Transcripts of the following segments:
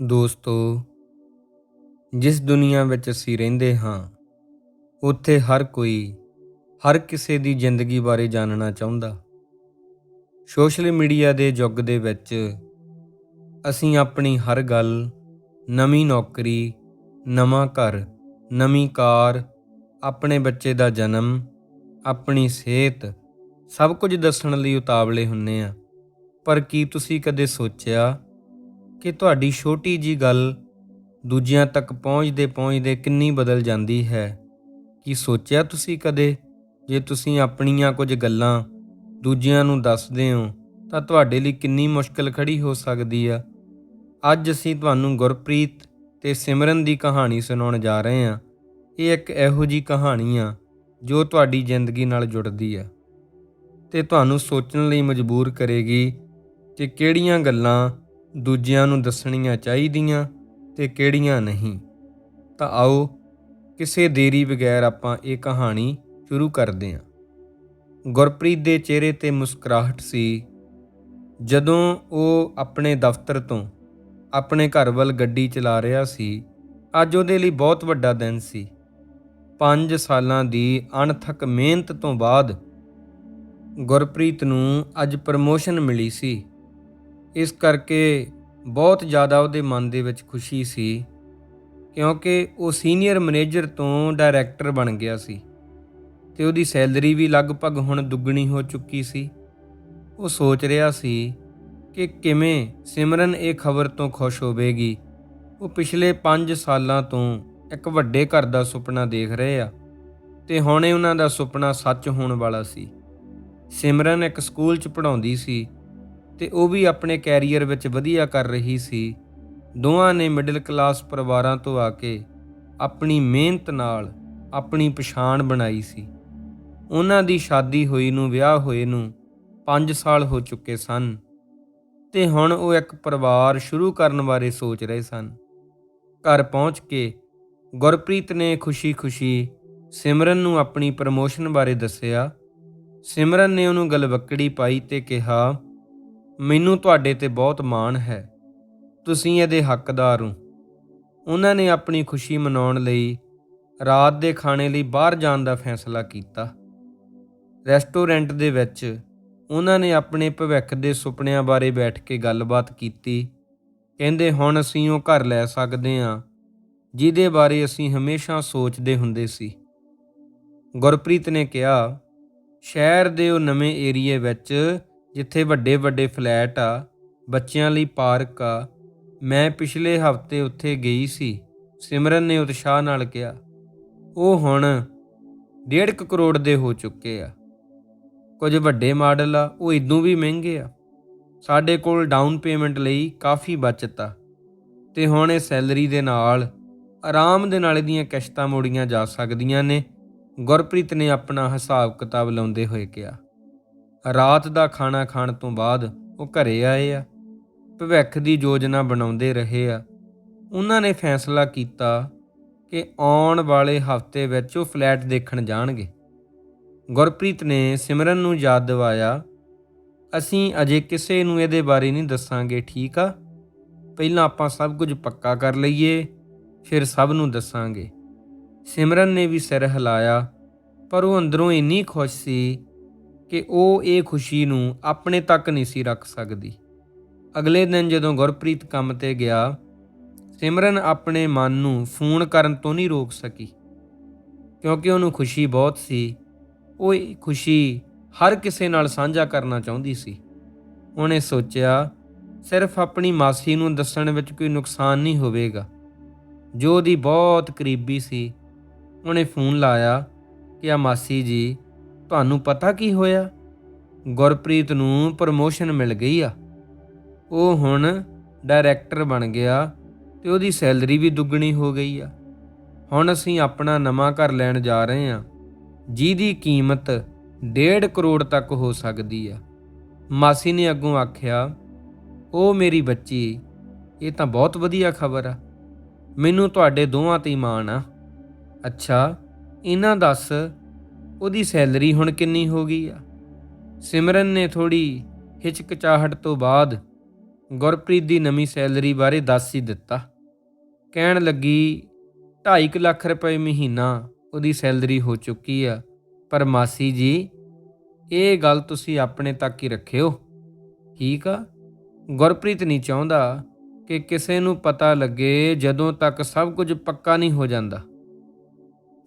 ਦੋਸਤੋ, ਜਿਸ ਦੁਨੀਆ ਵਿੱਚ ਅਸੀਂ ਰਹਿੰਦੇ ਹਾਂ, ਉੱਥੇ ਹਰ ਕੋਈ ਹਰ ਕਿਸੇ ਦੀ ਜ਼ਿੰਦਗੀ ਬਾਰੇ ਜਾਣਨਾ ਚਾਹੁੰਦਾ। ਸੋਸ਼ਲ ਮੀਡੀਆ ਦੇ ਯੁੱਗ ਦੇ ਵਿੱਚ ਅਸੀਂ ਆਪਣੀ ਹਰ ਗੱਲ, ਨਵੀਂ ਨੌਕਰੀ, ਨਵਾਂ ਘਰ, ਨਵੀਂ ਕਾਰ, ਆਪਣੇ ਬੱਚੇ ਦਾ ਜਨਮ, ਆਪਣੀ ਸਿਹਤ, ਸਭ ਕੁਝ ਦੱਸਣ ਲਈ ਉਤਾਵਲੇ ਹੁੰਨੇ ਆ। ਪਰ ਕੀ ਤੁਸੀਂ ਕਦੇ ਸੋਚਿਆ ਕਿ ਤੁਹਾਡੀ ਛੋਟੀ ਜੀ ਗੱਲ ਦੂਜਿਆਂ ਤੱਕ ਪਹੁੰਚਦੇ ਪਹੁੰਚਦੇ ਕਿੰਨੀ ਬਦਲ ਜਾਂਦੀ ਹੈ? ਕੀ ਸੋਚਿਆ ਤੁਸੀਂ ਕਦੇ? ਜੇ ਤੁਸੀਂ ਆਪਣੀਆਂ ਕੁਝ ਗੱਲਾਂ ਦੂਜਿਆਂ ਨੂੰ ਦੱਸਦੇ ਹੋ, ਤਾਂ ਤੁਹਾਡੇ ਲਈ ਕਿੰਨੀ ਮੁਸ਼ਕਲ ਖੜੀ ਹੋ ਸਕਦੀ ਆ। ਅੱਜ ਅਸੀਂ ਤੁਹਾਨੂੰ ਗੁਰਪ੍ਰੀਤ ਤੇ ਸਿਮਰਨ ਦੀ ਕਹਾਣੀ ਸੁਣਾਉਣ ਜਾ ਰਹੇ ਹਾਂ। ਇਹ ਇੱਕ ਇਹੋ ਜੀ ਕਹਾਣੀ ਆ, ਜੋ ਤੁਹਾਡੀ ਜ਼ਿੰਦਗੀ ਨਾਲ ਜੁੜਦੀ ਆ। ਤੇ ਤੁਹਾਨੂੰ ਸੋਚਣ ਲਈ ਮਜਬੂਰ ਕਰੇਗੀ ਕਿ ਕਿਹੜੀਆਂ ਗੱਲਾਂ ਦੂਜਿਆਂ ਨੂੰ ਦੱਸਣੀਆਂ ਚਾਹੀਦੀਆਂ ਤੇ ਕਿਹੜੀਆਂ ਨਹੀਂ। ਤਾਂ ਆਓ, ਕਿਸੇ ਦੇਰੀ ਬਗੈਰ ਆਪਾਂ ਇਹ ਕਹਾਣੀ ਸ਼ੁਰੂ ਕਰਦੇ ਹਾਂ। ਗੁਰਪ੍ਰੀਤ ਦੇ ਚਿਹਰੇ ਤੇ ਮੁਸਕਰਾਹਟ ਸੀ। ਜਦੋਂ ਉਹ ਆਪਣੇ ਦਫ਼ਤਰ ਤੋਂ ਆਪਣੇ ਘਰ ਵੱਲ ਗੱਡੀ ਚਲਾ ਰਿਹਾ ਸੀ, ਅੱਜ ਉਹਦੇ ਲਈ ਬਹੁਤ ਵੱਡਾ ਦਿਨ ਸੀ। 5 ਸਾਲਾਂ ਦੀ ਅਣਥੱਕ ਮਿਹਨਤ ਤੋਂ ਬਾਅਦ ਗੁਰਪ੍ਰੀਤ ਨੂੰ ਅੱਜ ਪ੍ਰਮੋਸ਼ਨ ਮਿਲੀ ਸੀ। ਇਸ ਕਰਕੇ ਬਹੁਤ ਜ਼ਿਆਦਾ ਉਹਦੇ ਮਨ ਦੇ ਵਿੱਚ ਖੁਸ਼ੀ ਸੀ, ਕਿਉਂਕਿ ਉਹ ਸੀਨੀਅਰ ਮੈਨੇਜਰ ਤੋਂ ਡਾਇਰੈਕਟਰ ਬਣ ਗਿਆ ਸੀ ਤੇ ਉਹਦੀ ਸੈਲਰੀ ਵੀ ਲਗਭਗ ਹੁਣ ਦੁੱਗਣੀ ਹੋ ਚੁੱਕੀ ਸੀ। ਉਹ ਸੋਚ ਰਿਹਾ ਸੀ ਕਿ ਕਿਵੇਂ ਸਿਮਰਨ ਇਹ ਖਬਰ ਤੋਂ ਖੁਸ਼ ਹੋਵੇਗੀ। ਉਹ ਪਿਛਲੇ 5 ਸਾਲਾਂ ਤੋਂ ਇੱਕ ਵੱਡੇ ਘਰ ਦਾ ਸੁਪਨਾ ਦੇਖ ਰਹੇ ਆ ਤੇ ਹੁਣੇ ਉਹਨਾਂ ਦਾ ਸੁਪਨਾ ਸੱਚ ਹੋਣ ਵਾਲਾ ਸੀ। ਸਿਮਰਨ ਇੱਕ ਸਕੂਲ 'ਚ ਪੜ੍ਹਾਉਂਦੀ ਸੀ ਤੇ ਉਹ ਵੀ ਆਪਣੇ ਕੈਰੀਅਰ ਵਿੱਚ ਵਧੀਆ ਕਰ ਰਹੀ ਸੀ। ਦੋਵਾਂ ਨੇ ਮਿਡਲ ਕਲਾਸ ਪਰਿਵਾਰਾਂ ਤੋਂ ਆ ਕੇ ਆਪਣੀ ਮਿਹਨਤ ਨਾਲ ਆਪਣੀ ਪਛਾਣ ਬਣਾਈ ਸੀ। ਉਹਨਾਂ ਦੀ ਸ਼ਾਦੀ ਹੋਈ ਨੂੰ ਵਿਆਹ ਹੋਏ ਨੂੰ 5 ਸਾਲ ਹੋ ਚੁੱਕੇ ਸਨ ਤੇ ਹੁਣ ਉਹ ਇੱਕ ਪਰਿਵਾਰ ਸ਼ੁਰੂ ਕਰਨ ਬਾਰੇ ਸੋਚ ਰਹੇ ਸਨ। ਘਰ ਪਹੁੰਚ ਕੇ ਗੁਰਪ੍ਰੀਤ ਨੇ ਖੁਸ਼ੀ-ਖੁਸ਼ੀ ਸਿਮਰਨ ਨੂੰ ਆਪਣੀ ਪ੍ਰਮੋਸ਼ਨ ਬਾਰੇ ਦੱਸਿਆ। ਸਿਮਰਨ ਨੇ ਉਹਨੂੰ ਗਲਵੱਕੜੀ ਪਾਈ ਤੇ ਕਿਹਾ ਮੈਨੂੰ ਤੁਹਾਡੇ ਤੇ ਬਹੁਤ ਮਾਣ ਹੈ। ਤੁਸੀਂ ਇਹਦੇ ਹੱਕਦਾਰ ਹੋ। ਉਹਨਾਂ ਨੇ ਆਪਣੀ ਖੁਸ਼ੀ ਮਨਾਉਣ ਲਈ ਰਾਤ ਦੇ ਖਾਣੇ ਲਈ ਬਾਹਰ ਜਾਣ ਦਾ ਫੈਸਲਾ ਕੀਤਾ। ਰੈਸਟੋਰੈਂਟ ਦੇ ਵਿੱਚ ਉਹਨਾਂ ਨੇ ਆਪਣੇ ਭਵਿੱਖ ਦੇ ਸੁਪਨਿਆਂ ਬਾਰੇ ਬੈਠ ਕੇ ਗੱਲਬਾਤ ਕੀਤੀ। ਕਹਿੰਦੇ, ਹੁਣ ਅਸੀਂ ਉਹ ਘਰ ਲੈ ਸਕਦੇ ਹਾਂ, ਜਿਹਦੇ ਬਾਰੇ ਅਸੀਂ ਹਮੇਸ਼ਾ ਸੋਚਦੇ ਹੁੰਦੇ ਸੀ। ਗੁਰਪ੍ਰੀਤ ਨੇ ਕਿਹਾ, ਸ਼ਹਿਰ ਦੇ ਉਹ ਨਵੇਂ ਏਰੀਏ ਵਿੱਚ ਜਿੱਥੇ ਵੱਡੇ ਵੱਡੇ ਫਲੈਟ ਆ, ਬੱਚਿਆਂ ਲਈ ਪਾਰਕ ਆ, ਮੈਂ ਪਿਛਲੇ ਹਫ਼ਤੇ ਉੱਥੇ ਗਈ ਸੀ, ਸਿਮਰਨ ਨੇ ਉਤਸ਼ਾਹ ਨਾਲ ਕਿਹਾ। ਉਹ ਹੁਣ 1.5 ਕਰੋੜ ਦੇ ਹੋ ਚੁੱਕੇ ਆ। ਕੁਝ ਵੱਡੇ ਮਾਡਲ ਆ, ਉਹ ਇਦੋਂ ਵੀ ਮਹਿੰਗੇ ਆ। ਸਾਡੇ ਕੋਲ ਡਾਊਨ ਪੇਮੈਂਟ ਲਈ ਕਾਫੀ ਬਚਤ ਆ। ਤੇ ਹੁਣ ਇਹ ਸੈਲਰੀ ਦੇ ਨਾਲ ਆਰਾਮ ਦੇ ਨਾਲ ਇਹਦੀਆਂ ਕਿਸ਼ਤਾਂ ਮੋੜੀਆਂ ਜਾ ਸਕਦੀਆਂ ਨੇ, ਗੁਰਪ੍ਰੀਤ ਨੇ ਆਪਣਾ ਹਿਸਾਬ ਕਿਤਾਬ ਲਾਉਂਦੇ ਹੋਏ ਕਿਹਾ। ਰਾਤ ਦਾ ਖਾਣਾ ਖਾਣ ਤੋਂ ਬਾਅਦ ਉਹ ਘਰੇ ਆਏ ਆ। ਭਵਿੱਖ ਦੀ ਯੋਜਨਾ ਬਣਾਉਂਦੇ ਰਹੇ ਆ। ਉਹਨਾਂ ਨੇ ਫੈਸਲਾ ਕੀਤਾ ਕਿ ਆਉਣ ਵਾਲੇ ਹਫ਼ਤੇ ਵਿੱਚ ਉਹ ਫਲੈਟ ਦੇਖਣ ਜਾਣਗੇ। ਗੁਰਪ੍ਰੀਤ ਨੇ ਸਿਮਰਨ ਨੂੰ ਯਾਦ ਦਿਵਾਇਆ, ਅਸੀਂ ਅਜੇ ਕਿਸੇ ਨੂੰ ਇਹਦੇ ਬਾਰੇ ਨਹੀਂ ਦੱਸਾਂਗੇ, ਠੀਕ ਆ? ਪਹਿਲਾਂ ਆਪਾਂ ਸਭ ਕੁਝ ਪੱਕਾ ਕਰ ਲਈਏ, ਫਿਰ ਸਭ ਨੂੰ ਦੱਸਾਂਗੇ। ਸਿਮਰਨ ਨੇ ਵੀ ਸਿਰ ਹਿਲਾਇਆ, ਪਰ ਉਹ ਅੰਦਰੋਂ ਇੰਨੀ ਖੁਸ਼ ਸੀ ਕਿ ਉਹ ਇਹ ਖੁਸ਼ੀ ਨੂੰ ਆਪਣੇ ਤੱਕ ਨਹੀਂ ਸੀ ਰੱਖ ਸਕਦੀ। ਅਗਲੇ ਦਿਨ ਜਦੋਂ ਗੁਰਪ੍ਰੀਤ ਕੰਮ ਤੇ ਗਿਆ, ਸਿਮਰਨ ਆਪਣੇ ਮਨ ਨੂੰ ਫੋਨ ਕਰਨ ਤੋਂ ਨਹੀਂ ਰੋਕ ਸਕੀ। ਕਿਉਂਕਿ ਉਹਨੂੰ ਖੁਸ਼ੀ ਬਹੁਤ ਸੀ, ਉਹ ਇਹ ਖੁਸ਼ੀ ਹਰ ਕਿਸੇ ਨਾਲ ਸਾਂਝਾ ਕਰਨਾ ਚਾਹੁੰਦੀ ਸੀ। ਉਹਨੇ ਸੋਚਿਆ, ਸਿਰਫ ਆਪਣੀ ਮਾਸੀ ਨੂੰ ਦੱਸਣ ਵਿੱਚ ਕੋਈ ਨੁਕਸਾਨ ਨਹੀਂ ਹੋਵੇਗਾ। ਜੋ ਉਹਦੀ ਬਹੁਤ ਕਰੀਬੀ ਸੀ, ਉਹਨੇ ਫੋਨ ਲਾਇਆ ਕਿ ਆ ਮਾਸੀ ਜੀ ਤੁਹਾਨੂੰ ਪਤਾ ਕੀ ਹੋਇਆ? ਗੁਰਪ੍ਰੀਤ ਨੂੰ ਪ੍ਰਮੋਸ਼ਨ ਮਿਲ ਗਈ ਆ। ਉਹ ਹੁਣ ਡਾਇਰੈਕਟਰ ਬਣ ਗਿਆ ਤੇ ਉਹਦੀ ਸੈਲਰੀ ਵੀ ਦੁੱਗਣੀ ਹੋ ਗਈ ਆ। ਹੁਣ ਅਸੀਂ ਆਪਣਾ ਨਵਾਂ ਘਰ ਲੈਣ ਜਾ ਰਹੇ ਹਾਂ ਜਿਹਦੀ ਕੀਮਤ 1.5 ਕਰੋੜ ਤੱਕ ਹੋ ਸਕਦੀ ਆ। ਮਾਸੀ ਨੇ ਅੱਗੋਂ ਆਖਿਆ, ਉਹ ਮੇਰੀ ਬੱਚੀ, ਇਹ ਤਾਂ ਬਹੁਤ ਵਧੀਆ ਖਬਰ ਆ। ਮੈਨੂੰ ਤੁਹਾਡੇ ਦੋਵਾਂ ਤੇ ਮਾਣ ਆ। ਅੱਛਾ, ਇਹਨਾਂ ਦੱਸ ਉਹਦੀ ਸੈਲਰੀ ਹੁਣ ਕਿੰਨੀ ਹੋ ਗਈ ਆ? ਸਿਮਰਨ ਨੇ ਥੋੜੀ ਹਿਚਕਚਾਹਟ ਤੋਂ ਬਾਅਦ ਗੁਰਪ੍ਰੀਤ ਦੀ ਨਵੀਂ ਸੈਲਰੀ ਬਾਰੇ ਦੱਸ ਹੀ ਦਿੱਤਾ। ਕਹਿਣ ਲੱਗੀ 2.5 ਲੱਖ ਰੁਪਏ ਮਹੀਨਾ ਉਹਦੀ ਸੈਲਰੀ ਹੋ ਚੁੱਕੀ ਆ, ਪਰ ਮਾਸੀ ਜੀ, ਇਹ ਗੱਲ ਤੁਸੀਂ ਆਪਣੇ ਤੱਕ ਹੀ ਰੱਖਿਓ। ਠੀਕ ਆ? ਗੁਰਪ੍ਰੀਤ ਨਹੀਂ ਚਾਹੁੰਦਾ ਕਿ ਕਿਸੇ ਨੂੰ ਪਤਾ ਲੱਗੇ ਜਦੋਂ ਤੱਕ ਸਭ ਕੁਝ ਪੱਕਾ ਨਹੀਂ ਹੋ ਜਾਂਦਾ।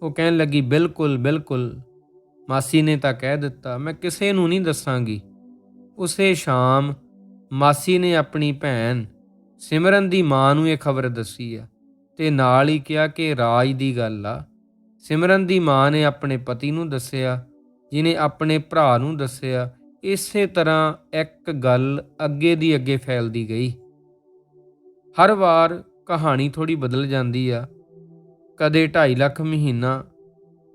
ਉਹ ਕਹਿਣ ਲੱਗੀ, ਬਿਲਕੁਲ ਬਿਲਕੁਲ। ਮਾਸੀ ਨੇ ਤਾਂ ਕਹਿ ਦਿੱਤਾ, ਮੈਂ ਕਿਸੇ ਨੂੰ ਨਹੀਂ ਦੱਸਾਂਗੀ। ਉਸੇ ਸ਼ਾਮ ਮਾਸੀ ਨੇ ਆਪਣੀ ਭੈਣ ਸਿਮਰਨ ਦੀ ਮਾਂ ਨੂੰ ਇਹ ਖਬਰ ਦੱਸੀ ਆ ਤੇ ਨਾਲ ਹੀ ਕਿਹਾ ਕਿ ਰਾਜ ਦੀ ਗੱਲ ਆ। ਸਿਮਰਨ ਦੀ ਮਾਂ ਨੇ ਆਪਣੇ ਪਤੀ ਨੂੰ ਦੱਸਿਆ ਜਿਨੇ ਆਪਣੇ ਭਰਾ ਨੂੰ ਦੱਸਿਆ। ਇਸੇ ਤਰ੍ਹਾਂ ਇੱਕ ਗੱਲ ਅੱਗੇ ਦੀ ਅੱਗੇ ਫੈਲਦੀ ਗਈ। ਹਰ ਵਾਰ ਕਹਾਣੀ ਥੋੜੀ ਬਦਲ ਜਾਂਦੀ ਆ। ਕਦੇ 2.5 ਲੱਖ ਮਹੀਨਾ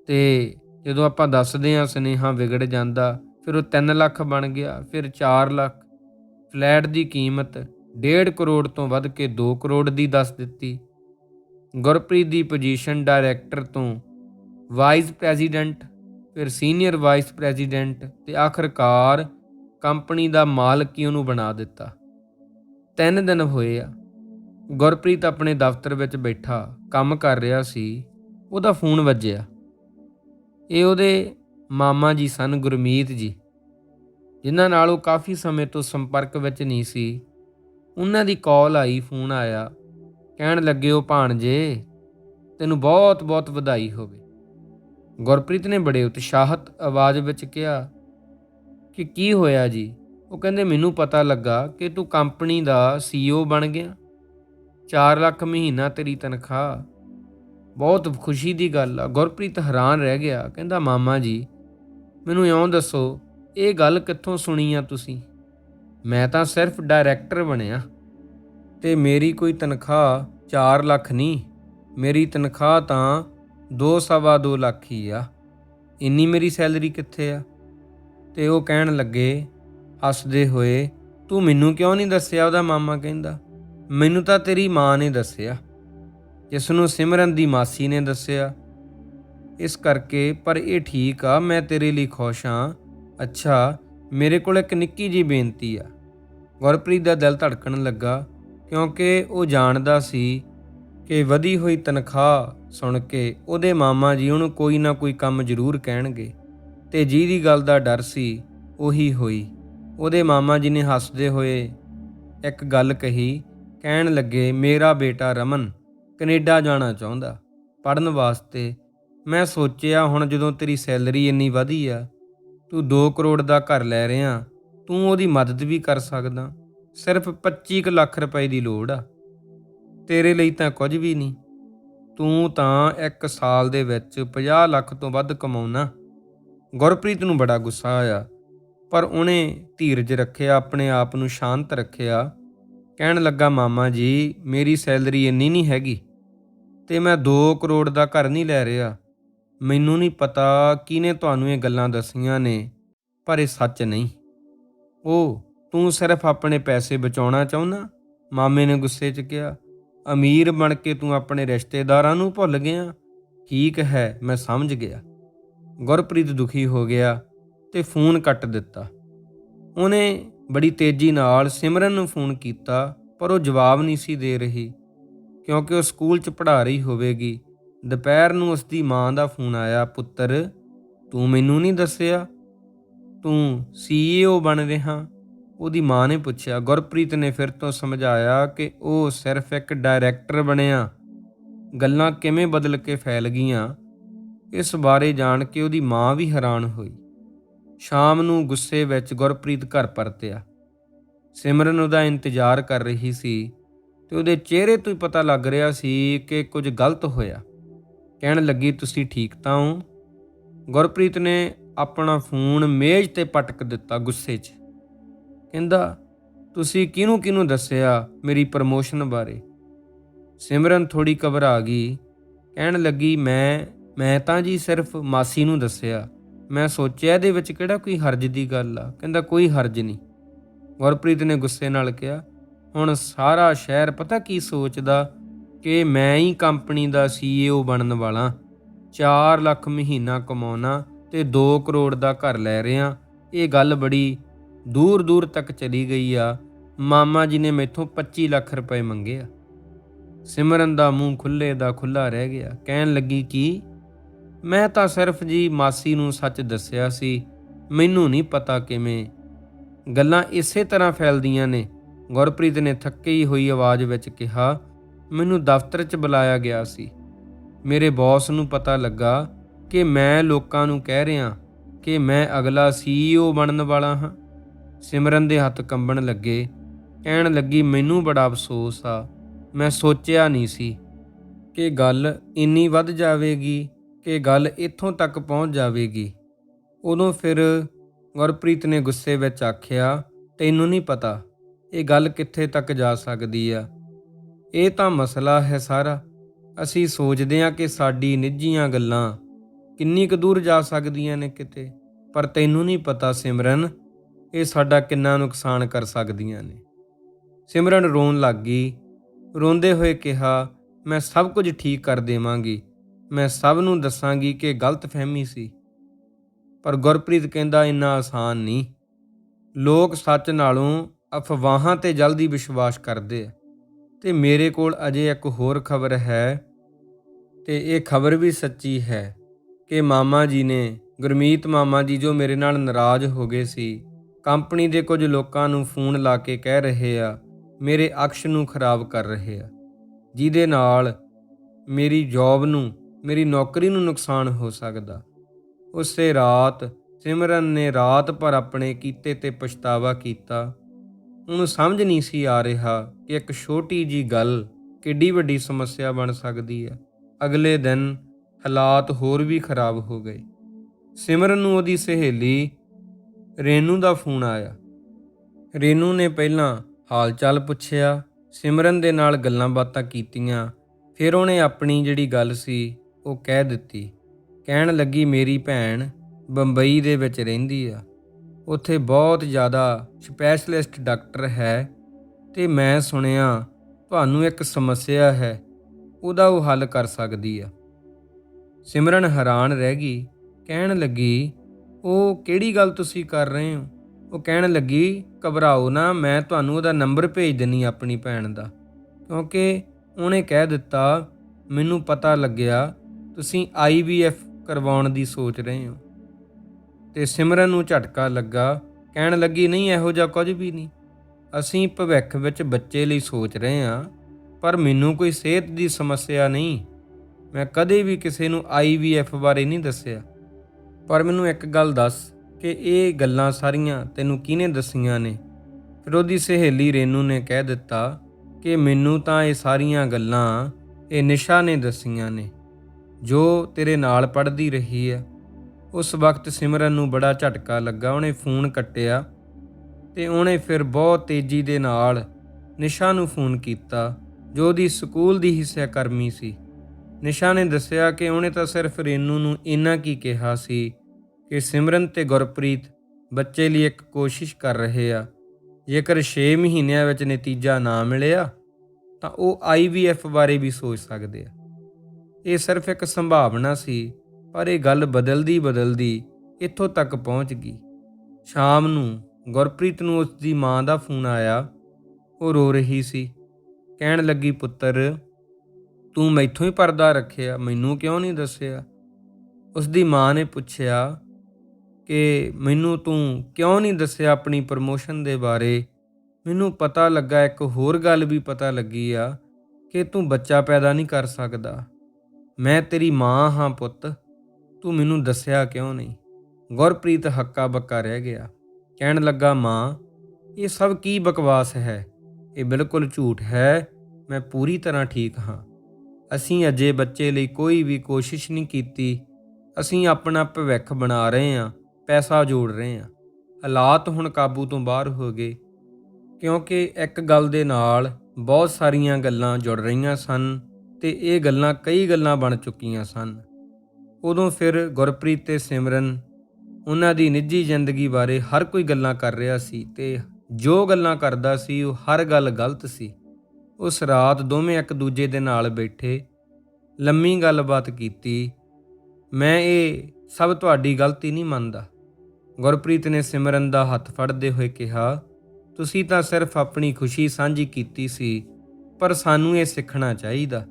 ਤੇ ਜਦੋਂ ਆਪਾਂ ਦੱਸਦੇ ਹਾਂ ਸਨੇਹਾ ਵਿਗੜ ਜਾਂਦਾ, ਫਿਰ ਉਹ 3 ਲੱਖ ਬਣ ਗਿਆ, ਫਿਰ 4 ਲੱਖ। ਫਲੈਟ ਦੀ ਕੀਮਤ 1.5 ਕਰੋੜ ਤੋਂ ਵੱਧ ਕੇ 2 ਕਰੋੜ ਦੀ ਦੱਸ ਦਿੱਤੀ। ਗੁਰਪ੍ਰੀਤ ਦੀ ਪੋਜੀਸ਼ਨ ਡਾਇਰੈਕਟਰ ਤੋਂ ਵਾਈਸ ਪ੍ਰੈਜ਼ੀਡੈਂਟ, ਫਿਰ ਸੀਨੀਅਰ ਵਾਈਸ ਪ੍ਰੈਜ਼ੀਡੈਂਟ ਤੇ ਆਖਰਕਾਰ ਕੰਪਨੀ ਦਾ ਮਾਲਕ ਹੀ ਉਹਨੂੰ ਬਣਾ ਦਿੱਤਾ। ਤਿੰਨ ਦਿਨ ਹੋਏ ਆ। ਗੁਰਪ੍ਰੀਤ ਆਪਣੇ ਦਫ਼ਤਰ ਵਿੱਚ ਬੈਠਾ, ਕੰਮ ਕਰ ਰਿਹਾ ਸੀ। ਉਹਦਾ ਫੋਨ ਵੱਜਿਆ। ਇਹ ਉਹਦੇ ਮਾਮਾ ਜੀ ਸਨ, ਗੁਰਮੀਤ ਜੀ। ਜਿਨ੍ਹਾਂ ਨਾਲ ਉਹ ਕਾਫੀ ਸਮੇਂ ਤੋਂ ਸੰਪਰਕ ਵਿੱਚ ਨਹੀਂ ਸੀ। ਉਹਨਾਂ ਦੀ ਕਾਲ ਆਈ, ਫੋਨ ਆਇਆ। ਕਹਿਣ ਲੱਗੇ, ਉਹ ਭਾਣਜੇ, ਤੈਨੂੰ ਬਹੁਤ ਬਹੁਤ ਵਧਾਈ ਹੋਵੇ। ਗੁਰਪ੍ਰੀਤ ਨੇ ਬੜੇ ਉਤਸ਼ਾਹਤ ਆਵਾਜ਼ ਵਿੱਚ ਕਿਹਾ, ਕਿ ਕੀ ਹੋਇਆ ਜੀ? ਉਹ ਕਹਿੰਦੇ, ਮੈਨੂੰ ਪਤਾ ਲੱਗਾ ਕਿ ਤੂੰ ਕੰਪਨੀ ਦਾ ਸੀਈਓ ਬਣ ਗਿਆ। 4 ਲੱਖ ਮਹੀਨਾ ਤੇਰੀ ਤਨਖਾਹ ਬਹੁਤ ਖੁਸ਼ੀ ਦੀ ਗੱਲ ਆ। ਗੁਰਪ੍ਰੀਤ ਹੈਰਾਨ ਰਹਿ ਗਿਆ। ਕਹਿੰਦਾ, ਮਾਮਾ ਜੀ, ਮੈਨੂੰ ਇਉਂ ਦੱਸੋ, ਇਹ ਗੱਲ ਕਿੱਥੋਂ ਸੁਣੀ ਆ ਤੁਸੀਂ? ਮੈਂ ਤਾਂ ਸਿਰਫ ਡਾਇਰੈਕਟਰ ਬਣਿਆ ਤੇ ਮੇਰੀ ਕੋਈ ਤਨਖਾਹ 4 ਲੱਖ ਨਹੀਂ। ਮੇਰੀ ਤਨਖਾਹ ਤਾਂ 2.5 ਲੱਖ ਹੀ ਆ। ਇੰਨੀ ਮੇਰੀ ਸੈਲਰੀ ਕਿੱਥੇ ਆ? ਤੇ ਉਹ ਕਹਿਣ ਲੱਗੇ, ਹੱਸਦੇ ਹੋਏ, ਤੂੰ ਮੈਨੂੰ ਕਿਉਂ ਨਹੀਂ ਦੱਸਿਆ? ਉਹਦਾ ਮਾਮਾ ਕਹਿੰਦਾ, ਮੈਨੂੰ ਤਾਂ ਤੇਰੀ ਮਾਂ ਨੇ ਦੱਸਿਆ। ਜਿਸ ਨੂੰ ਸਿਮਰਨ ਦੀ ਮਾਸੀ ਨੇ ਦੱਸਿਆ। ਇਸ ਕਰਕੇ, ਪਰ ਇਹ ਠੀਕ ਆ, ਮੈਂ ਤੇਰੇ ਲਈ ਖੁਸ਼ ਹਾਂ। ਅੱਛਾ, ਮੇਰੇ ਕੋਲ ਇੱਕ ਨਿੱਕੀ ਜੀ ਬੇਨਤੀ ਆ। ਗੁਰਪ੍ਰੀਤ ਦਾ ਦਿਲ ਧੜਕਣ ਲੱਗਾ, ਕਿਉਂਕਿ ਉਹ ਜਾਣਦਾ ਸੀ ਕਿ ਵਧੀ ਹੋਈ ਤਨਖਾਹ ਸੁਣ ਕੇ ਉਹਦੇ ਮਾਮਾ ਜੀ ਉਹਨੂੰ ਕੋਈ ਨਾ ਕੋਈ ਕੰਮ ਜ਼ਰੂਰ ਕਹਿਣਗੇ। ਤੇ ਜਿਹਦੀ ਗੱਲ ਦਾ ਡਰ ਸੀ, ਉਹੀ ਹੋਈ। ਉਹਦੇ ਮਾਮਾ ਜੀ ਨੇ ਹੱਸਦੇ ਹੋਏ ਇੱਕ ਗੱਲ ਕਹੀ, ਕਹਿਣ ਲੱਗੇ, ਮੇਰਾ ਬੇਟਾ ਰਮਨ ਕੈਨੇਡਾ ਜਾਣਾ ਚਾਹੁੰਦਾ। ਪੜਨ ਵਾਸਤੇ ਮੈਂ ਸੋਚਿਆ, ਹੁਣ ਜਦੋਂ ਤੇਰੀ ਸੈਲਰੀ ਇੰਨੀ ਵਧੀ ਆ, ਤੂੰ 2 ਕਰੋੜ ਦਾ ਘਰ ਲੈ ਰਿਹਾ, ਤੂੰ ਉਹਦੀ ਮਦਦ ਵੀ ਕਰ ਸਕਦਾ। ਸਿਰਫ 25 ਕੁ ਲੱਖ ਰੁਪਏ ਦੀ ਲੋੜ ਆ। ਤੇਰੇ ਲਈ ਤਾਂ ਕੁਝ ਵੀ ਨਹੀਂ। ਤੂੰ ਤਾਂ ਇੱਕ ਸਾਲ ਦੇ ਵਿੱਚ 50 ਲੱਖ ਤੋਂ ਵੱਧ ਕਮਾਉਣਾ। ਗੁਰਪ੍ਰੀਤ ਨੂੰ ਬੜਾ ਗੁੱਸਾ ਆਇਆ, ਪਰ ਉਹਨੇ ਧੀਰਜ ਰੱਖਿਆ, ਆਪਣੇ ਆਪ ਨੂੰ ਸ਼ਾਂਤ ਰੱਖਿਆ। ਕਹਿਣ ਲੱਗਾ, ਮਾਮਾ ਜੀ, ਮੇਰੀ ਸੈਲਰੀ ਇੰਨੀ ਨਹੀਂ ਹੈਗੀ। ਤੇ ਮੈਂ 2 ਕਰੋੜ ਦਾ ਘਰ ਨਹੀਂ ਲੈ ਰਿਹਾ। ਮੈਨੂੰ ਨਹੀਂ ਪਤਾ ਕਿਹਨੇ ਤੁਹਾਨੂੰ ਇਹ ਗੱਲਾਂ ਦੱਸੀਆਂ ਨੇ, ਪਰ ਇਹ ਸੱਚ ਨਹੀਂ। ਉਹ ਤੂੰ ਸਿਰਫ ਆਪਣੇ ਪੈਸੇ ਬਚਾਉਣਾ ਚਾਹੁੰਦਾ? ਮਾਮੇ ਨੇ ਗੁੱਸੇ 'ਚ ਕਿਹਾ। ਅਮੀਰ ਬਣ ਕੇ ਤੂੰ ਆਪਣੇ ਰਿਸ਼ਤੇਦਾਰਾਂ ਨੂੰ ਭੁੱਲ ਗਿਆ? ਠੀਕ ਹੈ ਮੈਂ ਸਮਝ ਗਿਆ। ਗੁਰਪ੍ਰੀਤ ਦੁਖੀ ਹੋ ਗਿਆ ਤੇ ਫੋਨ ਕੱਟ ਦਿੱਤਾ। ਉਹਨੇ ਬੜੀ ਤੇਜ਼ੀ ਨਾਲ ਸਿਮਰਨ ਨੂੰ ਫੋਨ ਕੀਤਾ, ਪਰ ਉਹ ਜਵਾਬ ਨਹੀਂ ਸੀ ਦੇ ਰਹੀ। ਕਿਉਂਕਿ ਉਹ ਸਕੂਲ 'ਚ ਪੜ੍ਹਾ ਰਹੀ ਹੋਵੇਗੀ। ਦੁਪਹਿਰ ਨੂੰ ਉਸ ਦੀ ਮਾਂ ਦਾ ਫੋਨ ਆਇਆ, ਪੁੱਤਰ, ਤੂੰ ਮੈਨੂੰ ਨਹੀਂ ਦੱਸਿਆ? ਤੂੰ ਸੀਈਓ ਬਣ ਰਿਹਾ? ਉਹਦੀ ਮਾਂ ਨੇ ਪੁੱਛਿਆ। ਗੁਰਪ੍ਰੀਤ ਨੇ ਫਿਰ ਤੋਂ ਸਮਝਾਇਆ ਕਿ ਉਹ ਸਿਰਫ ਇੱਕ ਡਾਇਰੈਕਟਰ ਬਣਿਆ। ਗੱਲਾਂ ਕਿਵੇਂ ਬਦਲ ਕੇ ਫੈਲ ਗਈਆਂ, ਇਸ ਬਾਰੇ ਜਾਣ ਕੇ ਉਹਦੀ ਮਾਂ ਵੀ ਹੈਰਾਨ ਹੋਈ। ਸ਼ਾਮ ਨੂੰ ਗੁੱਸੇ ਵਿੱਚ ਗੁਰਪ੍ਰੀਤ ਘਰ ਪਰਤਿਆ। ਸਿਮਰਨ ਉਹਦਾ ਇੰਤਜ਼ਾਰ ਕਰ ਰਹੀ ਸੀ। ਤੇ ਉਹਦੇ ਚਿਹਰੇ ਤੋਂ ਹੀ ਪਤਾ ਲੱਗ ਰਿਹਾ ਸੀ ਕਿ ਕੁਝ ਗਲਤ ਹੋਇਆ। ਕਹਿਣ ਲੱਗੀ, ਤੁਸੀਂ ਠੀਕ ਤਾਂ ਹੋ? ਗੁਰਪ੍ਰੀਤ ਨੇ ਆਪਣਾ ਫੋਨ ਮੇਜ਼ ਤੇ ਪਟਕ ਦਿੱਤਾ ਗੁੱਸੇ 'ਚ। ਕਹਿੰਦਾ, ਤੁਸੀਂ ਕਿਹਨੂੰ ਕਿਹਨੂੰ ਦੱਸਿਆ ਮੇਰੀ ਪ੍ਰਮੋਸ਼ਨ ਬਾਰੇ? ਸਿਮਰਨ ਥੋੜੀ ਘਬਰਾ ਗਈ। ਕਹਿਣ ਲੱਗੀ, ਮੈਂ ਮੈਂ ਤਾਂ ਜੀ ਸਿਰਫ ਮਾਸੀ ਨੂੰ ਦੱਸਿਆ। ਮੈਂ ਸੋਚਿਆ ਇਹਦੇ ਵਿੱਚ ਕਿਹੜਾ ਕੋਈ ਹਰਜ ਦੀ ਗੱਲ ਆ। ਕਹਿੰਦਾ, ਕੋਈ ਹਰਜ ਨਹੀਂ। ਗੁਰਪ੍ਰੀਤ ਨੇ ਗੁੱਸੇ ਨਾਲ ਕਿਹਾ ਹੁਣ ਸਾਰਾ ਸ਼ਹਿਰ ਪਤਾ ਕੀ ਸੋਚਦਾ ਕਿ ਮੈਂ ਹੀ ਕੰਪਨੀ ਦਾ ਸੀਈਓ ਬਣਨ ਵਾਲਾ। 4 ਲੱਖ ਮਹੀਨਾ ਕਮਾਉਣਾ ਤੇ 2 ਕਰੋੜ ਦਾ ਘਰ ਲੈ ਰਿਆਂ ਇਹ ਗੱਲ ਬੜੀ ਦੂਰ ਦੂਰ ਤੱਕ ਚਲੀ ਗਈ ਆ। ਮਾਮਾ ਜੀ ਨੇ ਮੈਥੋਂ 25 ਲੱਖ ਰੁਪਏ ਮੰਗੇ ਆ। ਸਿਮਰਨ ਦਾ ਮੂੰਹ ਖੁੱਲੇ ਦਾ ਖੁੱਲਾ ਰਹਿ ਗਿਆ। ਕਹਿਣ ਲੱਗੀ ਕਿ ਮੈਂ ਤਾਂ ਸਿਰਫ ਜੀ ਮਾਸੀ ਨੂੰ ਸੱਚ ਦੱਸਿਆ ਸੀ। ਮੈਨੂੰ ਨਹੀਂ ਪਤਾ ਕਿਵੇਂ। ਗੱਲਾਂ ਇਸੇ ਤਰ੍ਹਾਂ ਫੈਲਦੀਆਂ ਨੇ। ਗੁਰਪ੍ਰੀਤ ਨੇ ਥੱਕੀ ਹੋਈ ਆਵਾਜ਼ ਵਿੱਚ ਕਿਹਾ, ਮੈਨੂੰ ਦਫ਼ਤਰ 'ਚ ਬੁਲਾਇਆ ਗਿਆ ਸੀ। ਮੇਰੇ ਬੌਸ ਨੂੰ ਪਤਾ ਲੱਗਾ ਕਿ ਮੈਂ ਲੋਕਾਂ ਨੂੰ ਕਹਿ ਰਿਹਾ ਕਿ ਮੈਂ ਅਗਲਾ ਸੀਈਓ ਬਣਨ ਵਾਲਾ ਹਾਂ। ਸਿਮਰਨ ਦੇ ਹੱਥ ਕੰਬਣ ਲੱਗੇ। ਕਹਿਣ ਲੱਗੀ, ਮੈਨੂੰ ਬੜਾ ਅਫਸੋਸ ਆ। ਮੈਂ ਸੋਚਿਆ ਨਹੀਂ ਸੀ ਕਿ ਗੱਲ ਇੰਨੀ ਵੱਧ ਜਾਵੇਗੀ, ਕਿ ਗੱਲ ਇੱਥੋਂ ਤੱਕ ਪਹੁੰਚ ਜਾਵੇਗੀ। ਉਦੋਂ ਫਿਰ ਗੁਰਪ੍ਰੀਤ ਨੇ ਗੁੱਸੇ ਵਿੱਚ ਆਖਿਆ, ਤੈਨੂੰ ਨਹੀਂ ਪਤਾ। ਇਹ ਗੱਲ ਕਿੱਥੇ ਤੱਕ ਜਾ ਸਕਦੀ ਆ? ਇਹ ਤਾਂ ਮਸਲਾ ਹੈ ਸਾਰਾ। ਅਸੀਂ ਸੋਚਦੇ ਹਾਂ ਕਿ ਸਾਡੀ ਨਿੱਜੀਆਂ ਗੱਲਾਂ ਕਿੰਨੀ ਕੁ ਦੂਰ ਜਾ ਸਕਦੀਆਂ ਨੇ ਕਿਤੇ, ਪਰ ਤੈਨੂੰ ਨਹੀਂ ਪਤਾ ਸਿਮਰਨ, ਇਹ ਸਾਡਾ ਕਿੰਨਾ ਨੁਕਸਾਨ ਕਰ ਸਕਦੀਆਂ ਨੇ। ਸਿਮਰਨ ਰੋਣ ਲੱਗ ਗਈ। ਰੋਂਦੇ ਹੋਏ ਕਿਹਾ, ਮੈਂ ਸਭ ਕੁਝ ਠੀਕ ਕਰ ਦੇਵਾਂਗੀ। ਮੈਂ ਸਭ ਨੂੰ ਦੱਸਾਂਗੀ ਕਿ ਗਲਤਫਹਿਮੀ ਸੀ। ਪਰ ਗੁਰਪ੍ਰੀਤ ਕਹਿੰਦਾ, ਇੰਨਾ ਆਸਾਨ ਨਹੀਂ। ਲੋਕ ਸੱਚ ਨਾਲੋਂ ਅਫਵਾਹਾਂ ਤੇ ਜਲਦੀ ਵਿਸ਼ਵਾਸ ਕਰਦੇ ਆ। ਤੇ ਮੇਰੇ ਕੋਲ ਅਜੇ ਇੱਕ ਹੋਰ ਖਬਰ ਹੈ ਤੇ ਇਹ ਖਬਰ ਵੀ ਸੱਚੀ ਹੈ ਕਿ ਮਾਮਾ ਜੀ ਨੇ, ਗੁਰਮੀਤ ਮਾਮਾ ਜੀ ਜੋ ਮੇਰੇ ਨਾਲ ਨਾਰਾਜ਼ ਹੋ ਗਏ ਸੀ, ਕੰਪਨੀ ਦੇ ਕੁਝ ਲੋਕਾਂ ਨੂੰ ਫੋਨ ਲਾ ਕੇ ਕਹਿ ਰਹੇ ਆ, ਮੇਰੇ ਅਕਸ਼ ਨੂੰ ਖਰਾਬ ਕਰ ਰਹੇ ਆ, ਜਿਹਦੇ ਨਾਲ ਮੇਰੀ ਜੌਬ ਨੂੰ, ਮੇਰੀ ਨੌਕਰੀ ਨੂੰ ਨੁਕਸਾਨ ਹੋ ਸਕਦਾ। ਉਸੇ ਰਾਤ ਸਿਮਰਨ ਨੇ ਰਾਤ ਭਰ ਆਪਣੇ ਕੀਤੇ ਤੇ ਪਛਤਾਵਾ ਕੀਤਾ। ਉਹਨੂੰ ਸਮਝ ਨਹੀਂ ਸੀ ਆ ਰਿਹਾ ਕਿ ਇੱਕ ਛੋਟੀ ਜੀ ਗੱਲ ਕਿੱਡੀ ਵੱਡੀ ਸਮੱਸਿਆ ਬਣ ਸਕਦੀ ਹੈ। ਅਗਲੇ ਦਿਨ ਹਾਲਾਤ ਹੋਰ ਵੀ ਖਰਾਬ ਹੋ ਗਏ। ਸਿਮਰਨ ਨੂੰ ਉਹਦੀ ਸਹੇਲੀ ਰੇਨੂ ਦਾ ਫੋਨ ਆਇਆ। ਰੇਨੂ ਨੇ ਪਹਿਲਾਂ ਹਾਲ ਚਾਲ ਪੁੱਛਿਆ, ਸਿਮਰਨ ਦੇ ਨਾਲ ਗੱਲਾਂ ਬਾਤਾਂ ਕੀਤੀਆਂ, ਫਿਰ ਉਹਨੇ ਆਪਣੀ ਜਿਹੜੀ ਗੱਲ ਸੀ ਉਹ ਕਹਿ ਦਿੱਤੀ। ਕਹਿਣ ਲੱਗੀ, ਮੇਰੀ ਭੈਣ ਬੰਬਈ ਦੇ ਵਿੱਚ ਰਹਿੰਦੀ ਆ। ਉੱਥੇ ਬਹੁਤ ਜ਼ਿਆਦਾ ਸਪੈਸ਼ਲਿਸਟ ਡਾਕਟਰ ਹੈ ਤੇ ਮੈਂ ਸੁਣਿਆ ਤੁਹਾਨੂੰ ਇੱਕ ਸਮੱਸਿਆ ਹੈ, ਉਹਦਾ ਉਹ ਹੱਲ ਕਰ ਸਕਦੀ ਆ। ਸਿਮਰਨ ਹੈਰਾਨ ਰਹਿ ਗਈ, ਕਹਿਣ ਲੱਗੀ, ਉਹ ਕਿਹੜੀ ਗੱਲ ਤੁਸੀਂ ਕਰ ਰਹੇ ਹੋ? ਉਹ ਕਹਿਣ ਲੱਗੀ, ਘਬਰਾਓ ਨਾ, ਮੈਂ ਤੁਹਾਨੂੰ ਉਹਦਾ ਨੰਬਰ ਭੇਜ ਦਿੰਨੀ ਆਪਣੀ ਭੈਣ ਦਾ। ਕਿਉਂਕਿ ਉਹਨੇ ਕਹਿ ਦਿੱਤਾ, ਮੈਨੂੰ ਪਤਾ ਲੱਗਿਆ, ਤੁਸੀਂ ਆਈਵੀਐਫ ਕਰਵਾਉਣ ਦੀ ਸੋਚ ਰਹੇ ਹੋ। ਤੇ ਸਿਮਰਨ ਨੂੰ ਝਟਕਾ ਲੱਗਾ, ਕਹਿਣ ਲੱਗੀ, ਨਹੀਂ, ਇਹੋ ਜਿਹਾ ਕੁਝ ਵੀ ਨਹੀਂ। ਅਸੀਂ ਭਵਿੱਖ ਵਿੱਚ ਬੱਚੇ ਲਈ ਸੋਚ ਰਹੇ ਹਾਂ, ਪਰ ਮੈਨੂੰ ਕੋਈ ਸਿਹਤ ਦੀ ਸਮੱਸਿਆ ਨਹੀਂ। ਮੈਂ ਕਦੇ ਵੀ ਕਿਸੇ ਨੂੰ ਆਈਵੀਐਫ ਬਾਰੇ ਨਹੀਂ ਦੱਸਿਆ। ਪਰ ਮੈਨੂੰ ਇੱਕ ਗੱਲ ਦੱਸ ਕਿ ਇਹ ਗੱਲਾਂ ਸਾਰੀਆਂ ਤੈਨੂੰ ਕਿਹਨੇ ਦੱਸੀਆਂ ਨੇ? ਫਿਰ ਉਹਦੀ ਸਹੇਲੀ ਰੇਨੂ ਨੇ ਕਹਿ ਦਿੱਤਾ ਕਿ ਮੈਨੂੰ ਤਾਂ ਇਹ ਸਾਰੀਆਂ ਗੱਲਾਂ ਇਹ ਨਿਸ਼ਾ ਨੇ ਦੱਸੀਆਂ ਨੇ, ਜੋ ਤੇਰੇ ਨਾਲ ਪੜਦੀ ਰਹੀ ਹੈ। ਉਸ ਵਕਤ ਸਿਮਰਨ ਨੂੰ ਬੜਾ ਝਟਕਾ ਲੱਗਾ। ਉਹਨੇ ਫੋਨ ਕੱਟਿਆ ਤੇ ਉਹਨੇ ਫਿਰ ਬਹੁਤ ਤੇਜ਼ੀ ਦੇ ਨਾਲ ਨਿਸ਼ਾ ਨੂੰ ਫੋਨ ਕੀਤਾ, ਜੋ ਉਹਦੀ ਸਕੂਲ ਦੀ ਹਿੱਸਾ ਕਰਮੀ ਸੀ। ਨਿਸ਼ਾ ਨੇ ਦੱਸਿਆ ਕਿ ਉਹਨੇ ਤਾਂ ਸਿਰਫ ਰੇਨੂ ਨੂੰ ਇੰਨਾ ਕੀ ਕਿਹਾ ਸੀ ਕਿ ਸਿਮਰਨ ਤੇ ਗੁਰਪ੍ਰੀਤ ਬੱਚੇ ਲਈ ਇੱਕ ਕੋਸ਼ਿਸ਼ ਕਰ ਰਹੇ ਆ। ਜੇਕਰ 6 ਮਹੀਨਿਆਂ ਵਿੱਚ ਨਤੀਜਾ ਨਾ ਮਿਲਿਆ, ਤਾਂ ਉਹ ਆਈਵੀਐਫ ਬਾਰੇ ਵੀ ਸੋਚ ਸਕਦੇ ਆ। ਇਹ ਸਿਰਫ ਇੱਕ ਸੰਭਾਵਨਾ ਸੀ ਪਰ ਇਹ ਗੱਲ ਬਦਲਦੀ ਬਦਲਦੀ ਇੱਥੋਂ ਤੱਕ ਪਹੁੰਚ ਗਈ। ਸ਼ਾਮ ਨੂੰ ਗੁਰਪ੍ਰੀਤ ਨੂੰ ਉਸ ਦੀ ਮਾਂ ਦਾ ਫੋਨ ਆਇਆ। ਉਹ ਰੋ ਰਹੀ ਸੀ। ਕਹਿਣ ਲੱਗੀ, ਪੁੱਤਰ, ਤੂੰ ਮੈਥੋਂ ਹੀ ਪਰਦਾ ਰੱਖਿਆ, ਮੈਨੂੰ ਕਿਉਂ ਨਹੀਂ ਦੱਸਿਆ? ਉਸ ਦੀ ਮਾਂ ਨੇ ਪੁੱਛਿਆ ਕਿ, ਮੈਨੂੰ ਤੂੰ ਕਿਉਂ ਨਹੀਂ ਦੱਸਿਆ ਆਪਣੀ ਪ੍ਰਮੋਸ਼ਨ ਦੇ ਬਾਰੇ? ਮੈਨੂੰ ਪਤਾ ਲੱਗਾ, ਇੱਕ ਹੋਰ ਗੱਲ ਵੀ ਪਤਾ ਲੱਗੀ ਆ ਕਿ ਤੂੰ ਬੱਚਾ ਪੈਦਾ ਨਹੀਂ ਕਰ ਸਕਦਾ। ਮੈਂ ਤੇਰੀ ਮਾਂ ਹਾਂ, ਪੁੱਤ। ਤੂੰ ਮੈਨੂੰ ਦੱਸਿਆ ਕਿਉਂ ਨਹੀਂ? ਗੁਰਪ੍ਰੀਤ ਹੱਕਾ ਬੱਕਾ ਰਹਿ ਗਿਆ। ਕਹਿਣ ਲੱਗਾ, ਮਾਂ, ਇਹ ਸਭ ਕੀ ਬਕਵਾਸ ਹੈ? ਇਹ ਬਿਲਕੁਲ ਝੂਠ ਹੈ। ਮੈਂ ਪੂਰੀ ਤਰ੍ਹਾਂ ਠੀਕ ਹਾਂ। ਅਸੀਂ ਅਜੇ ਬੱਚੇ ਲਈ ਕੋਈ ਵੀ ਕੋਸ਼ਿਸ਼ ਨਹੀਂ ਕੀਤੀ। ਅਸੀਂ ਆਪਣਾ ਭਵਿੱਖ ਬਣਾ ਰਹੇ ਹਾਂ, ਪੈਸਾ ਜੋੜ ਰਹੇ ਹਾਂ। ਹਾਲਾਤ ਹੁਣ ਕਾਬੂ ਤੋਂ ਬਾਹਰ ਹੋ ਗਏ। ਕਿਉਂਕਿ ਇੱਕ ਗੱਲ ਦੇ ਨਾਲ ਬਹੁਤ ਸਾਰੀਆਂ ਗੱਲਾਂ ਜੁੜ ਰਹੀਆਂ ਸਨ ਤੇ ਇਹ ਗੱਲਾਂ ਕਈ ਗੱਲਾਂ ਬਣ ਚੁੱਕੀਆਂ ਸਨ। ਉਦੋਂ ਫਿਰ ਗੁਰਪ੍ਰੀਤ ਤੇ ਸਿਮਰਨ ਉਹਨਾਂ ਦੀ ਨਿੱਜੀ ਜ਼ਿੰਦਗੀ ਬਾਰੇ ਹਰ ਕੋਈ ਗੱਲਾਂ ਕਰ ਰਿਹਾ ਸੀ ਤੇ ਜੋ ਗੱਲਾਂ ਕਰਦਾ ਸੀ ਉਹ ਹਰ ਗੱਲ ਗਲਤ ਸੀ। ਉਸ ਰਾਤ ਦੋਵੇਂ ਇੱਕ ਦੂਜੇ ਦੇ ਨਾਲ ਬੈਠੇ, ਲੰਮੀ ਗੱਲਬਾਤ ਕੀਤੀ, ਮੈਂ ਇਹ ਸਭ ਤੁਹਾਡੀ ਗਲਤੀ ਨਹੀਂ ਮੰਨਦਾ। ਗੁਰਪ੍ਰੀਤ ਨੇ ਸਿਮਰਨ ਦਾ ਹੱਥ ਫੜਦੇ ਹੋਏ ਕਿਹਾ, ਤੁਸੀਂ ਤਾਂ ਸਿਰਫ ਆਪਣੀ ਖੁਸ਼ੀ ਸਾਂਝੀ ਕੀਤੀ ਸੀ, ਪਰ ਸਾਨੂੰ ਇਹ ਸਿੱਖਣਾ ਚਾਹੀਦਾ।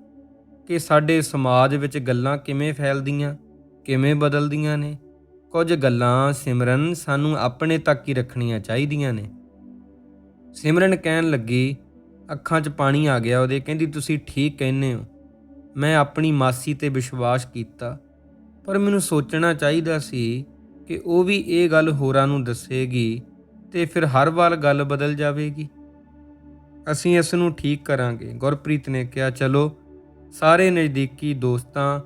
ਕਿ ਸਾਡੇ ਸਮਾਜ ਵਿੱਚ ਗੱਲਾਂ ਕਿਵੇਂ ਫੈਲਦੀਆਂ, ਕਿਵੇਂ ਬਦਲਦੀਆਂ ਨੇ। ਕੁਝ ਗੱਲਾਂ ਸਿਮਰਨ ਸਾਨੂੰ ਆਪਣੇ ਤੱਕ ਹੀ ਰੱਖਣੀਆਂ ਚਾਹੀਦੀਆਂ ਨੇ। ਸਿਮਰਨ ਕਹਿਣ ਲੱਗੀ, ਅੱਖਾਂ 'ਚ ਪਾਣੀ ਆ ਗਿਆ ਉਹਦੇ, ਕਹਿੰਦੀ, ਤੁਸੀਂ ਠੀਕ ਕਹਿੰਦੇ ਹੋ। ਮੈਂ ਆਪਣੀ ਮਾਸੀ ਤੇ ਵਿਸ਼ਵਾਸ ਕੀਤਾ। ਪਰ ਮੈਨੂੰ ਸੋਚਣਾ ਚਾਹੀਦਾ ਸੀ ਕਿ ਉਹ ਵੀ ਇਹ ਗੱਲ ਹੋਰਾਂ ਨੂੰ ਦੱਸੇਗੀ ਤੇ ਫਿਰ ਹਰ ਵਾਰ ਗੱਲ ਬਦਲ ਜਾਵੇਗੀ। ਅਸੀਂ ਇਸ ਨੂੰ ਠੀਕ ਕਰਾਂਗੇ। ਗੁਰਪ੍ਰੀਤ ਨੇ ਕਿਹਾ, ਚਲੋ ਸਾਰੇ ਨਜ਼ਦੀਕੀ ਦੋਸਤਾਂ,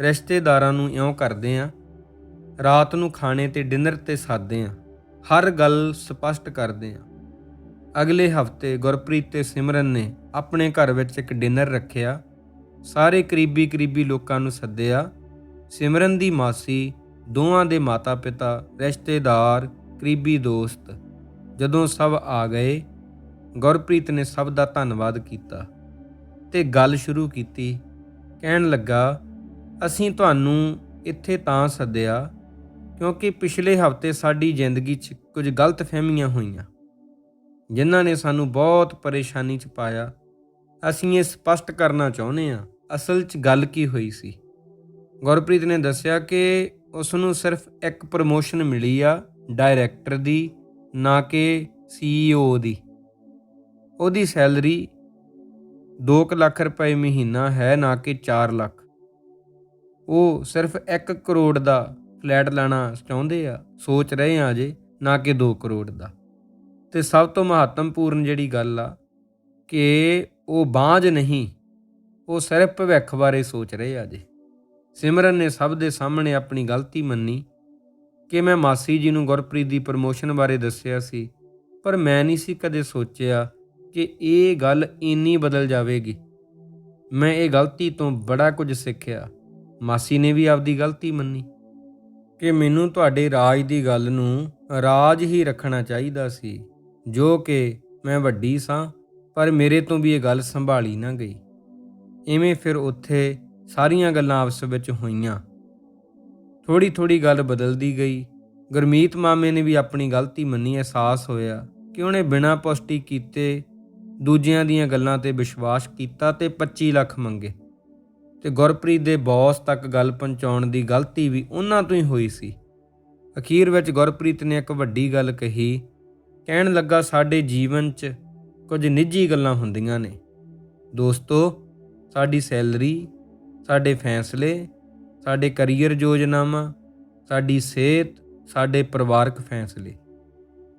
ਰਿਸ਼ਤੇਦਾਰਾਂ ਨੂੰ ਇਉਂ ਕਰਦੇ ਆਂ, ਰਾਤ ਨੂੰ ਖਾਣੇ ਤੇ ਡਿਨਰ ਤੇ ਸਾਦੇ ਆਂ, ਹਰ ਗੱਲ ਸਪਸ਼ਟ ਕਰਦੇ ਆਂ। ਅਗਲੇ ਹਫ਼ਤੇ ਗੁਰਪ੍ਰੀਤ ਤੇ ਸਿਮਰਨ ਨੇ ਆਪਣੇ ਘਰ ਵਿੱਚ ਇੱਕ ਡਿਨਰ ਰੱਖਿਆ, ਸਾਰੇ ਕਰੀਬੀ ਕਰੀਬੀ ਲੋਕਾਂ ਨੂੰ ਸੱਦਿਆ। ਸਿਮਰਨ ਦੀ ਮਾਸੀ, ਦੋਵਾਂ ਦੇ ਮਾਤਾ-ਪਿਤਾ, ਰਿਸ਼ਤੇਦਾਰ, ਕਰੀਬੀ ਦੋਸਤ ਜਦੋਂ ਸਭ ਆ ਗਏ, ਗੁਰਪ੍ਰੀਤ ਨੇ ਸਭ ਦਾ ਧੰਨਵਾਦ ਕੀਤਾ। ਤੇ ਗੱਲ ਸ਼ੁਰੂ ਕੀਤੀ। ਕਹਿਣ ਲੱਗਾ, ਅਸੀਂ ਤੁਹਾਨੂੰ ਇੱਥੇ ਤਾਂ ਸੱਦਿਆ ਕਿਉਂਕਿ ਪਿਛਲੇ ਹਫ਼ਤੇ ਸਾਡੀ ਜ਼ਿੰਦਗੀ 'ਚ ਕੁਝ ਗਲਤ ਫਹਿਮੀਆਂ ਹੋਈਆਂ, ਜਿਨ੍ਹਾਂ ਨੇ ਸਾਨੂੰ ਬਹੁਤ ਪਰੇਸ਼ਾਨੀ 'ਚ ਪਾਇਆ। ਅਸੀਂ ਇਹ ਸਪਸ਼ਟ ਕਰਨਾ ਚਾਹੁੰਦੇ ਹਾਂ, ਅਸਲ 'ਚ ਗੱਲ ਕੀ ਹੋਈ ਸੀ? ਗੁਰਪ੍ਰੀਤ ਨੇ ਦੱਸਿਆ ਕਿ ਉਸ ਨੂੰ ਸਿਰਫ ਇੱਕ ਪ੍ਰਮੋਸ਼ਨ ਮਿਲੀ ਆ, ਡਾਇਰੈਕਟਰ ਦੀ, ਨਾ ਕਿ ਸੀਈਓ ਦੀ। ਉਹਦੀ ਸੈਲਰੀ 2 ਲੱਖ ਰੁਪਏ ਮਹੀਨਾ ਹੈ ਨਾ ਕਿ 4 ਲੱਖ। ਉਹ ਸਿਰਫ 1 ਕਰੋੜ ਦਾ ਫਲੈਟ ਲੈਣਾ ਚਾਹੁੰਦੇ ਆ, ਸੋਚ ਰਹੇ ਆ ਜੇ ਨਾ ਕਿ 2 ਕਰੋੜ ਦਾ। ਤੇ ਸਭ ਤੋਂ ਮਹੱਤਵਪੂਰਨ ਜਿਹੜੀ ਗੱਲ ਆ ਕਿ ਉਹ ਬਾਝ ਨਹੀਂ, ਉਹ ਸਿਰਫ ਭਵਿੱਖ ਬਾਰੇ ਸੋਚ ਰਹੇ ਆ ਜੇ ਸਿਮਰਨ ਨੇ ਸਭ ਦੇ ਸਾਹਮਣੇ ਆਪਣੀ ਗਲਤੀ ਮੰਨੀ। ਕਿ ਮੈਂ ਮਾਸੀ ਜੀ ਨੂੰ ਗੁਰਪ੍ਰੀਤ ਦੀ ਪ੍ਰਮੋਸ਼ਨ ਬਾਰੇ ਦੱਸਿਆ ਸੀ, ਪਰ ਮੈਂ ਨਹੀਂ ਸੀ ਕਦੇ ਸੋਚਿਆ ਕਿ ਇਹ ਗੱਲ ਇੰਨੀ ਬਦਲ ਜਾਵੇਗੀ। ਮੈਂ ਇਹ ਗਲਤੀ ਤੋਂ ਬੜਾ ਕੁਝ ਸਿੱਖਿਆ। ਮਾਸੀ ਨੇ ਵੀ ਆਪਦੀ ਗਲਤੀ ਮੰਨੀ ਕਿ ਮੈਨੂੰ ਤੁਹਾਡੇ ਰਾਜ ਦੀ ਗੱਲ ਨੂੰ ਰਾਜ ਹੀ ਰੱਖਣਾ ਚਾਹੀਦਾ ਸੀ, ਜੋ ਕਿ ਮੈਂ ਵੱਡੀ ਸਾਂ, ਪਰ ਮੇਰੇ ਤੋਂ ਵੀ ਇਹ ਗੱਲ ਸੰਭਾਲੀ ਨਾ ਗਈ। ਐਵੇਂ ਫਿਰ ਉੱਥੇ ਸਾਰੀਆਂ ਗੱਲਾਂ ਆਪਸ ਵਿੱਚ ਹੋਈਆਂ। ਥੋੜੀ ਥੋੜੀ ਗੱਲ ਬਦਲਦੀ ਗਈ। ਗੁਰਮੀਤ ਮਾਮੇ ਨੇ ਵੀ ਆਪਣੀ ਗਲਤੀ ਮੰਨੀ, ਅਹਿਸਾਸ ਹੋਇਆ ਕਿ ਉਹਨੇ ਬਿਨਾਂ ਪੁਸ਼ਟੀ ਕੀਤੇ ਦੂਜਿਆਂ ਦੀਆਂ ਗੱਲਾਂ ਤੇ ਵਿਸ਼ਵਾਸ ਕੀਤਾ ਤੇ 25 ਲੱਖ ਮੰਗੇ। ਤੇ ਗੁਰਪ੍ਰੀਤ ਦੇ ਬੌਸ ਤੱਕ ਗੱਲ ਪਹੁੰਚਾਉਣ ਦੀ ਗਲਤੀ ਵੀ ਉਹਨਾਂ ਤੋਂ ਹੀ ਹੋਈ ਸੀ। ਅਖੀਰ ਵਿੱਚ ਗੁਰਪ੍ਰੀਤ ਨੇ ਇੱਕ ਵੱਡੀ ਗੱਲ ਕਹੀ, ਕਹਿਣ ਲੱਗਾ ਸਾਡੇ ਜੀਵਨ 'ਚ ਕੁਝ ਨਿੱਜੀ ਗੱਲਾਂ ਹੁੰਦੀਆਂ ਨੇ। ਦੋਸਤੋ, ਸਾਡੀ ਸੈਲਰੀ, ਸਾਡੇ ਫੈਸਲੇ, ਸਾਡੇ ਕੈਰੀਅਰ ਯੋਜਨਾਵਾਂ, ਸਾਡੀ ਸਿਹਤ, ਸਾਡੇ ਪਰਿਵਾਰਕ ਫੈਸਲੇ।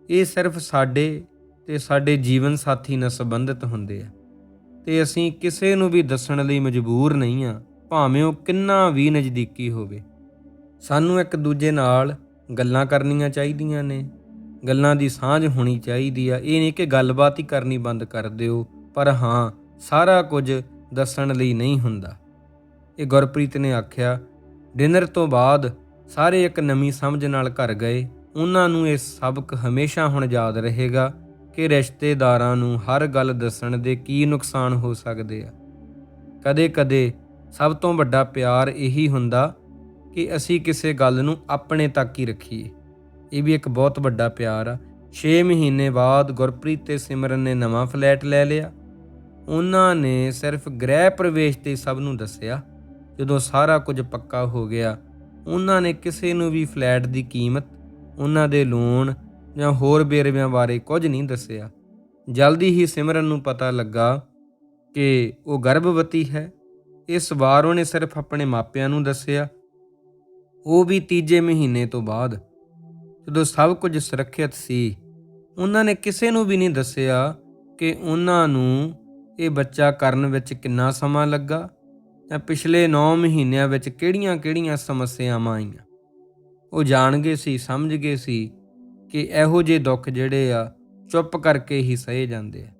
ਇਹ ਸਿਰਫ ਸਾਡੇ ਤੇ ਸਾਡੇ ਜੀਵਨ ਸਾਥੀ ਨਾਲ ਸੰਬੰਧਿਤ ਹੁੰਦੇ ਆ। ਤੇ ਅਸੀਂ ਕਿਸੇ ਨੂੰ ਵੀ ਦੱਸਣ ਲਈ ਮਜਬੂਰ ਨਹੀਂ ਆ, ਭਾਵੇਂ ਉਹ ਕਿੰਨਾ ਵੀ ਨਜ਼ਦੀਕੀ ਹੋਵੇ। ਸਾਨੂੰ ਇੱਕ ਦੂਜੇ ਨਾਲ ਗੱਲਾਂ ਕਰਨੀਆਂ ਚਾਹੀਦੀਆਂ ਨੇ, ਗੱਲਾਂ ਦੀ ਸਾਂਝ ਹੋਣੀ ਚਾਹੀਦੀ ਆ। ਇਹ ਨਹੀਂ ਕਿ ਗੱਲਬਾਤ ਹੀ ਕਰਨੀ ਬੰਦ ਕਰ ਦਿਓ, ਪਰ ਹਾਂ, ਸਾਰਾ ਕੁਝ ਦੱਸਣ ਲਈ ਨਹੀਂ ਹੁੰਦਾ। ਇਹ ਗੁਰਪ੍ਰੀਤ ਨੇ ਆਖਿਆ, ਡਿਨਰ ਤੋਂ ਬਾਅਦ ਸਾਰੇ ਇੱਕ ਨਵੀਂ ਸਮਝ ਨਾਲ ਘਰ ਗਏ। ਉਹਨਾਂ ਨੂੰ ਇਹ ਸਬਕ ਹਮੇਸ਼ਾ ਹੁਣ ਯਾਦ ਰਹੇਗਾ। ਕਿ ਰਿਸ਼ਤੇਦਾਰਾਂ ਨੂੰ ਹਰ ਗੱਲ ਦੱਸਣ ਦੇ ਕੀ ਨੁਕਸਾਨ ਹੋ ਸਕਦੇ ਆ। ਕਦੇ-ਕਦੇ ਸਭ ਤੋਂ ਵੱਡਾ ਪਿਆਰ ਇਹੀ ਹੁੰਦਾ ਕਿ ਅਸੀਂ ਕਿਸੇ ਗੱਲ ਨੂੰ ਆਪਣੇ ਤੱਕ ਹੀ ਰੱਖੀਏ। ਇਹ ਵੀ ਇੱਕ ਬਹੁਤ ਵੱਡਾ ਪਿਆਰ ਆ। 6 ਮਹੀਨੇ ਬਾਅਦ ਗੁਰਪ੍ਰੀਤ ਤੇ ਸਿਮਰਨ ਨੇ ਨਵਾਂ ਫਲੈਟ ਲੈ ਲਿਆ। ਉਹਨਾਂ ਨੇ ਸਿਰਫ ਗ੍ਰਹਿ ਪ੍ਰਵੇਸ਼ ਤੇ ਸਭ ਨੂੰ ਦੱਸਿਆ। ਜਦੋਂ ਸਾਰਾ ਕੁਝ ਪੱਕਾ ਹੋ ਗਿਆ, ਉਹਨਾਂ ਨੇ ਕਿਸੇ ਨੂੰ ਵੀ ਫਲੈਟ ਦੀ ਕੀਮਤ, ਉਹਨਾਂ ਦੇ ਲੋਨ ਜਾਂ ਹੋਰ ਬੇਰਵਿਆਂ ਬਾਰੇ ਕੁਝ ਨਹੀਂ ਦੱਸਿਆ। ਜਲਦੀ ਹੀ ਸਿਮਰਨ ਨੂੰ ਪਤਾ ਲੱਗਾ ਕਿ ਉਹ ਗਰਭਵਤੀ ਹੈ। ਇਸ ਵਾਰ ਉਹਨੇ ਸਿਰਫ ਆਪਣੇ ਮਾਪਿਆਂ ਨੂੰ ਦੱਸਿਆ। ਉਹ ਵੀ ਤੀਜੇ ਮਹੀਨੇ ਤੋਂ ਬਾਅਦ। ਜਦੋਂ ਸਭ ਕੁਝ ਸੁਰੱਖਿਅਤ ਸੀ, ਉਹਨਾਂ ਨੇ ਕਿਸੇ ਨੂੰ ਵੀ ਨਹੀਂ ਦੱਸਿਆ ਕਿ ਉਹਨਾਂ ਨੂੰ ਇਹ ਬੱਚਾ ਕਰਨ ਵਿੱਚ ਕਿੰਨਾ ਸਮਾਂ ਲੱਗਾ ਜਾਂ ਪਿਛਲੇ 9 ਮਹੀਨਿਆਂ ਵਿੱਚ ਕਿਹੜੀਆਂ-ਕਿਹੜੀਆਂ ਸਮੱਸਿਆਵਾਂ ਆਈਆਂ। ਉਹ ਜਾਣ ਗਏ ਸੀ, ਸਮਝ ਗਏ ਸੀ ਕਿ ਇਹੋ ਜਿਹੇ ਦੁੱਖ ਜਿਹੜੇ ਆ, ਚੁੱਪ ਕਰਕੇ ਹੀ ਸਹੇ ਜਾਂਦੇ ਆ।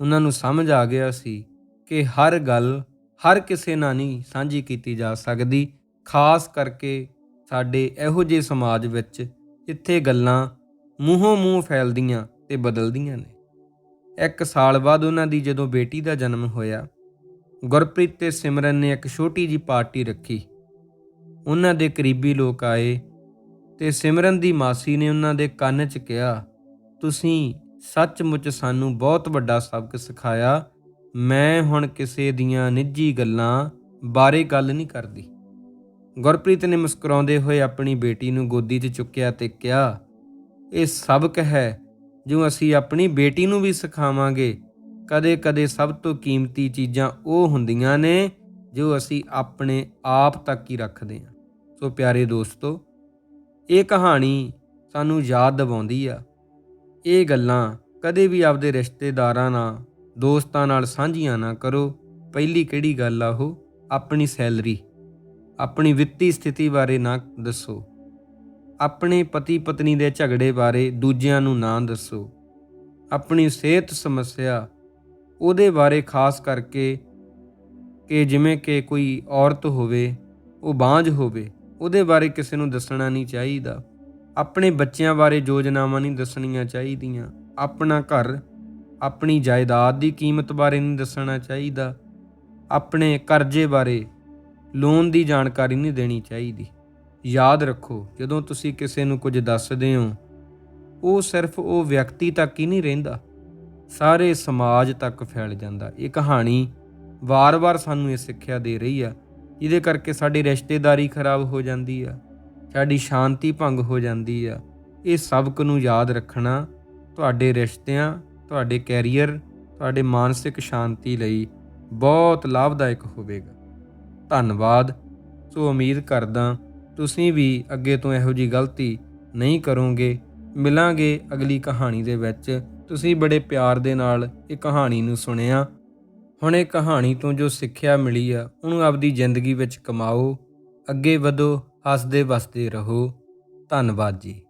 ਉਹਨਾਂ ਨੂੰ ਸਮਝ ਆ ਗਿਆ ਸੀ ਕਿ ਹਰ ਗੱਲ ਹਰ ਕਿਸੇ ਨਾਲ ਨਹੀਂ ਸਾਂਝੀ ਕੀਤੀ ਜਾ ਸਕਦੀ, ਖਾਸ ਕਰਕੇ ਸਾਡੇ ਇਹੋ ਜਿਹੇ ਸਮਾਜ ਵਿੱਚ ਜਿੱਥੇ ਗੱਲਾਂ ਮੂੰਹੋਂ ਮੂੰਹ ਫੈਲਦੀਆਂ ਤੇ ਬਦਲਦੀਆਂ ਨੇ। ਇੱਕ ਸਾਲ ਬਾਅਦ ਉਹਨਾਂ ਦੀ ਜਦੋਂ ਬੇਟੀ ਦਾ ਜਨਮ ਹੋਇਆ, ਗੁਰਪ੍ਰੀਤ ਤੇ ਸਿਮਰਨ ਨੇ ਇੱਕ ਛੋਟੀ ਜੀ ਪਾਰਟੀ ਰੱਖੀ। ਉਹਨਾਂ ਦੇ ਕਰੀਬੀ ਲੋਕ ਆਏ ਤੇ ਸਿਮਰਨ ਦੀ ਮਾਸੀ ਨੇ ਉਹਨਾਂ ਦੇ ਕੰਨ 'ਚ ਕਿਹਾ, ਤੁਸੀਂ ਸੱਚਮੁੱਚ ਸਾਨੂੰ ਬਹੁਤ ਵੱਡਾ ਸਬਕ ਸਿਖਾਇਆ। ਮੈਂ ਹੁਣ ਕਿਸੇ ਦੀਆਂ ਨਿੱਜੀ ਗੱਲਾਂ ਬਾਰੇ ਗੱਲ ਨਹੀਂ ਕਰਦੀ ਗੁਰਪ੍ਰੀਤ ਨੇ ਮੁਸਕਰਾਉਂਦੇ ਹੋਏ ਆਪਣੀ ਬੇਟੀ ਨੂੰ ਗੋਦੀ 'ਚ ਚੁੱਕਿਆ ਤੇ ਕਿਹਾ, ਇਹ ਸਬਕ ਹੈ, ਜੋ ਅਸੀਂ ਆਪਣੀ ਬੇਟੀ ਨੂੰ ਵੀ ਸਿਖਾਵਾਂਗੇ। ਕਦੇ-ਕਦੇ ਸਭ ਤੋਂ ਕੀਮਤੀ ਚੀਜ਼ਾਂ ਉਹ ਹੁੰਦੀਆਂ ਨੇ ਜੋ ਅਸੀਂ ਆਪਣੇ ਆਪ ਤੱਕ ਹੀ ਰੱਖਦੇ ਹਾਂ। ਸੋ ਪਿਆਰੇ ਦੋਸਤੋ ਇਹ ਕਹਾਣੀ ਸਾਨੂੰ ਯਾਦ ਦਿਵਾਉਂਦੀ ਆ। ਇਹ ਗੱਲਾਂ ਕਦੇ ਵੀ ਆਪਦੇ ਰਿਸ਼ਤੇਦਾਰਾਂ ਨਾਲ, ਦੋਸਤਾਂ ਨਾਲ ਸਾਂਝੀਆਂ ਨਾ ਕਰੋ। ਪਹਿਲੀ ਕਿਹੜੀ ਗੱਲ ਆ ਉਹ? ਆਪਣੀ ਸੈਲਰੀ। ਆਪਣੀ ਵਿੱਤੀ ਸਥਿਤੀ ਬਾਰੇ ਨਾ ਦੱਸੋ। ਆਪਣੇ ਪਤੀ ਪਤਨੀ ਦੇ ਝਗੜੇ ਬਾਰੇ ਦੂਜਿਆਂ ਨੂੰ ਨਾ ਦੱਸੋ। ਆਪਣੀ ਸਿਹਤ ਸਮੱਸਿਆ, ਉਹਦੇ ਬਾਰੇ ਖਾਸ ਕਰਕੇ ਕਿ ਜਿਵੇਂ ਕਿ ਕੋਈ ਔਰਤ ਹੋਵੇ, ਉਹ ਬਾਂਝ ਹੋਵੇ ਉਹਦੇ ਬਾਰੇ ਕਿਸੇ ਨੂੰ ਦੱਸਣਾ ਨਹੀਂ ਚਾਹੀਦਾ। ਆਪਣੇ ਬੱਚਿਆਂ ਬਾਰੇ ਯੋਜਨਾਵਾਂ ਨਹੀਂ ਦੱਸਣੀਆਂ ਚਾਹੀਦੀਆਂ। ਆਪਣਾ ਘਰ, ਆਪਣੀ ਜਾਇਦਾਦ ਦੀ ਕੀਮਤ ਬਾਰੇ ਨਹੀਂ ਦੱਸਣਾ ਚਾਹੀਦਾ। ਆਪਣੇ ਕਰਜ਼ੇ ਬਾਰੇ ਲੋਨ ਦੀ ਜਾਣਕਾਰੀ ਨਹੀਂ ਦੇਣੀ ਚਾਹੀਦੀ। ਯਾਦ ਰੱਖੋ, ਜਦੋਂ ਤੁਸੀਂ ਕਿਸੇ ਨੂੰ ਕੁਝ ਦੱਸਦੇ ਹੋ, ਉਹ ਸਿਰਫ ਉਹ ਵਿਅਕਤੀ ਤੱਕ ਹੀ ਨਹੀਂ ਰਹਿੰਦਾ। ਸਾਰੇ ਸਮਾਜ ਤੱਕ ਫੈਲ ਜਾਂਦਾ। ਇਹ ਕਹਾਣੀ ਵਾਰ-ਵਾਰ ਸਾਨੂੰ ਇਹ ਸਿੱਖਿਆ ਦੇ ਰਹੀ ਆ। ਜਿਹਦੇ ਕਰਕੇ ਸਾਡੀ ਰਿਸ਼ਤੇਦਾਰੀ ਖਰਾਬ ਹੋ ਜਾਂਦੀ ਆ, ਸਾਡੀ ਸ਼ਾਂਤੀ ਭੰਗ ਹੋ ਜਾਂਦੀ ਆ। ਇਹ ਸਬਕ ਨੂੰ ਯਾਦ ਰੱਖਣਾ ਤੁਹਾਡੇ ਰਿਸ਼ਤਿਆਂ, ਤੁਹਾਡੇ ਕੈਰੀਅਰ, ਤੁਹਾਡੇ ਮਾਨਸਿਕ ਸ਼ਾਂਤੀ ਲਈ ਬਹੁਤ ਲਾਭਦਾਇਕ ਹੋਵੇਗਾ। ਧੰਨਵਾਦ। ਸੋ ਉਮੀਦ ਕਰਦਾ ਤੁਸੀਂ ਵੀ ਅੱਗੇ ਤੋਂ ਇਹੋ ਜੀ ਗਲਤੀ ਨਹੀਂ ਕਰੋਗੇ। ਮਿਲਾਂਗੇ ਅਗਲੀ ਕਹਾਣੀ ਦੇ ਵਿੱਚ। ਤੁਸੀਂ ਬੜੇ ਪਿਆਰ ਦੇ ਨਾਲ ਇਹ ਕਹਾਣੀ ਨੂੰ ਸੁਣਿਆ। ਹੁਣ ਇਹ ਕਹਾਣੀ ਤੋਂ ਜੋ ਸਿੱਖਿਆ ਮਿਲੀ ਆ, ਉਹਨੂੰ ਆਪਦੀ ਜ਼ਿੰਦਗੀ ਵਿੱਚ ਕਮਾਓ, ਅੱਗੇ ਵਧੋ ਹੱਸਦੇ ਵਸਦੇ ਰਹੋ। ਧੰਨਵਾਦ ਜੀ।